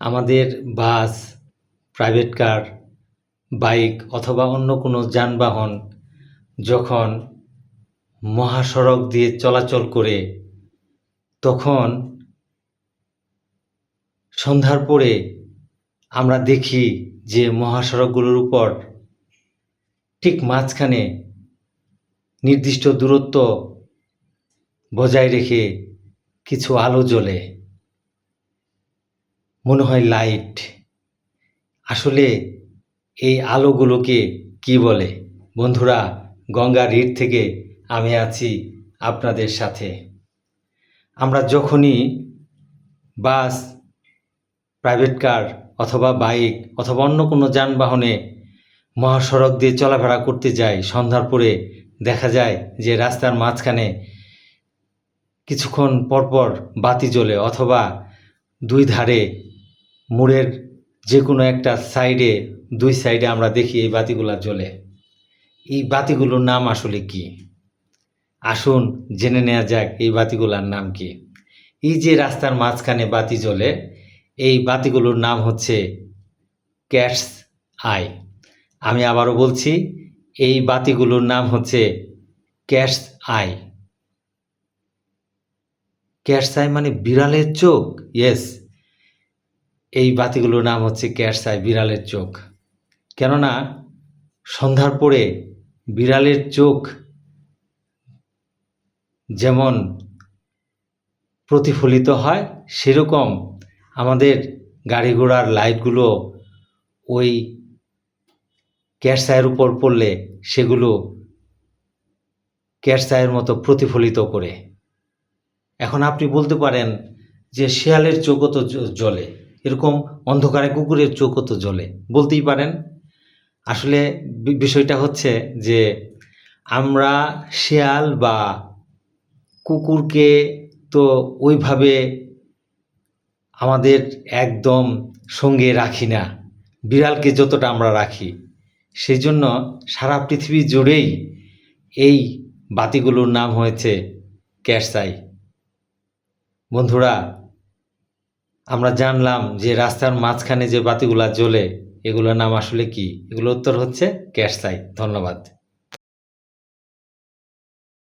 আমাদের বাস private car bike অথবা অন্য কোনো যানবাহন যখন মহাসড়ক দিয়ে চলাচল করে, তখন সন্ধ্যার পরে আমরা দেখি যে মহাসড়কগুলোর উপর ঠিক মাঝখানে নির্দিষ্ট দূরত্ব বজায় রেখে কিছু আলো জ্বলে। মনে হয় লাইট আসলে এই আলোগুলোকে কি বলে? বন্ধুরা গঙ্গা রিট থেকে আমি আছি আপনাদের সাথে। আমরা যখনই বাস প্রাইভেট কার অথবা বাইক অথবা অন্য কোনো যানবাহনে মহাসড়ক দিয়ে চলাফেরা করতে যাই, সন্ধ্যার পরে দেখা যায় যে রাস্তার মাঝখানে কিছুক্ষণ পরপর বাতি জ্বলে অথবা দুই ধারে মোড়ের যে কোনো একটা সাইডে, দুই সাইডে আমরা দেখি এই বাতিগুলা জ্বলে। এই বাতিগুলোর নাম আসলে কি? আসুন জেনে নেওয়া যাক এই বাতিগুলোর নাম কি। এই যে রাস্তার মাঝখানে বাতি জ্বলে, এই বাতিগুলোর নাম হচ্ছে ক্যাটস আই। আমি আবারও বলছি, এই বাতিগুলোর নাম হচ্ছে ক্যাটস আই। ক্যাটস আই মানে বিড়ালের চোখ? ইয়েস এই বাতিগুলোর নাম হচ্ছে ক্যাটস আই বিড়ালের চোখ। কেননা সন্ধ্যার পরে বিড়ালের চোখ যেমন প্রতিফলিত হয়, সেরকম আমাদের গাড়ি ঘোড়ার লাইটগুলো ওই ক্যাটসায়ের উপর পড়লে সেগুলো ক্যাটসায়ের মতো প্রতিফলিত করে। এখন আপনি বলতে পারেন যে শেয়ালের চোখও তো জ্বলে। এরকম অন্ধকারে কুকুরের চোখও তো জ্বলে। বলতেই পারেন। আসলে বিষয়টা হচ্ছে যে আমরা শেয়াল বা কুকুরকে তো ওইভাবে আমাদের একদম সঙ্গে রাখি না। বিড়ালকে যতটা আমরা রাখি সেই জন্য সারা পৃথিবী জুড়েই এই বাতিগুলোর নাম হয়েছে ক্যাটসাই বন্ধুরা আমরা জানলাম যে রাস্তার মাঝখানে যে বাতিগুলা জ্বলে, এগুলোর নাম আসলে কি? এগুলো উত্তর হচ্ছে ক্যাশ সাইট ধন্যবাদ।